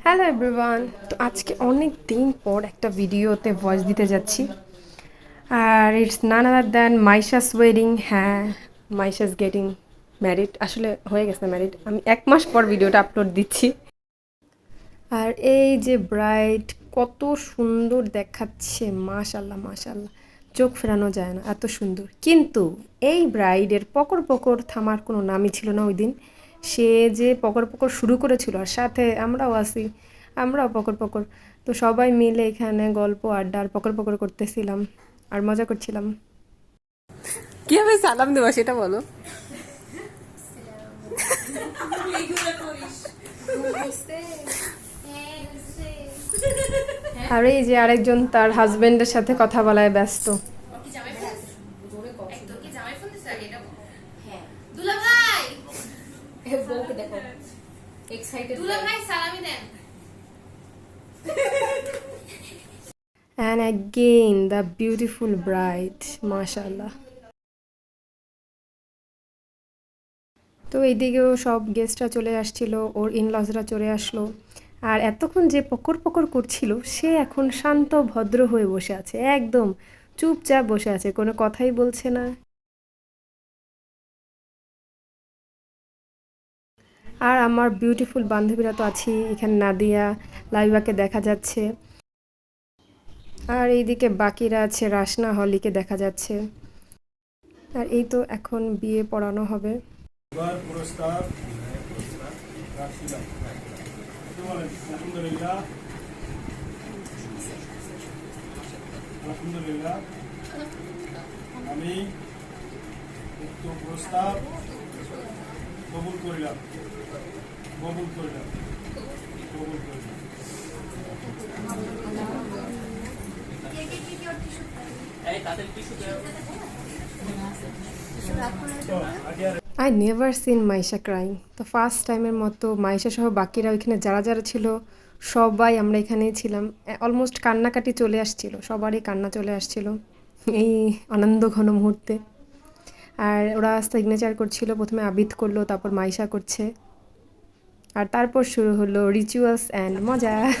Hello everyone তো আজকে অনেক দিন পর একটা ভিডিওতে ভয়েস দিতে যাচ্ছি। আর it's none other than Maisha's wedding হ্যাঁ মাইশাস গেটিং ম্যারিড আসলে হয়ে গেছে ম্যারিড আমি এক মাস পর ভিডিওটা আপলোড দিচ্ছি। আর এই যে ব্রাইড কত সুন্দর দেখাচ্ছে। মাশাল্লাহ মাশাল্লাহ চোখ ফেরানো যায় না, এত সুন্দর। কিন্তু এই ব্রাইডের পকর পকর থামার কোনো নামই ছিল না ওই দিন। সে যে পকর পকর শুরু করেছিল আর সাথে আমরাও আছি আমরাও পকর পকর তো সবাই মিলে এখানে গল্প আড্ডা আর পকর পকর করতেছিলাম আর মজা করছিলাম। কীভাবে সালাম দেওয়া সেটা বলো? আর এই যে আরেকজন তার হাজবেন্ডের সাথে কথা বলায় ব্যস্ত দুলা ভাই বউকে দেখো। এক্সাইটেড দুলা ভাই সালামি দেন। And again, the beautiful bride, mashallah. তো এইদিকেও সব গেস্টরা চলে আসছিল ওর ইনলজরা চলে আসলো। আর এতক্ষণ যে পকর পকর করছিল সে এখন শান্ত ভদ্র হয়ে বসে আছে। একদম চুপচাপ বসে আছে কোনো কথাই বলছে না। আর আমার বিউটিফুল বান্ধবীরা তো আছেই এখানে নাদিয়া, লাইবাকে দেখা যাচ্ছে। আর এইদিকে বাকিরা আছে, রাসনা হলিকে দেখা যাচ্ছে। আর এই তো এখন বিয়ে পড়ানো হবে। আমি উক্ত প্রস্তাব কবুল করিলাম। কবুল করিলাম। কবুল করিলাম। I never seen Maisha crying তো ফার্স্ট টাইমের মতো মাইশা সহ বাকিরা ওইখানে যারা যারা ছিল সবাই আমরা এখানেই ছিলাম। অলমোস্ট কান্নাকাটি চলে আসছিল সবারই কান্না চলে আসছিল। এই আনন্দ ঘন মুহূর্তে। আর ওরা সিগনেচার করছিল প্রথমে আবিদ করল তারপর মাইশা করছে। আর তারপর শুরু হলো রিচুয়ালস অ্যান্ড মজা।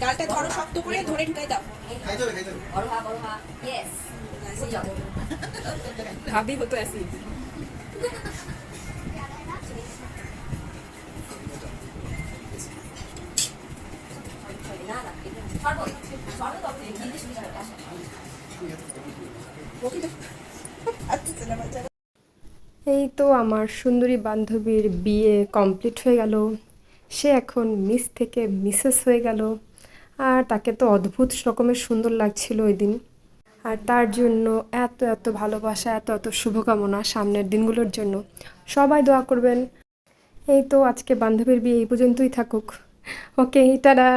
ডালটা ধরো শক্ত করে ধরে ঢুকাই দাও। ভাবি হতো আসি এই তো আমার সুন্দরী বান্ধবীর বিয়ে কমপ্লিট হয়ে গেল। সে এখন মিস থেকে মিসেস হয়ে গেল। আর তাকে তো অদ্ভুত রকমের সুন্দর লাগছিল ওই দিন। আর তার জন্য এত এত ভালোবাসা, এত এত শুভকামনা সামনের দিনগুলোর জন্য। সবাই দোয়া করবেন। এই তো আজকে বান্ধবীর বিয়ে এই পর্যন্তই থাকুক। Okay, tata.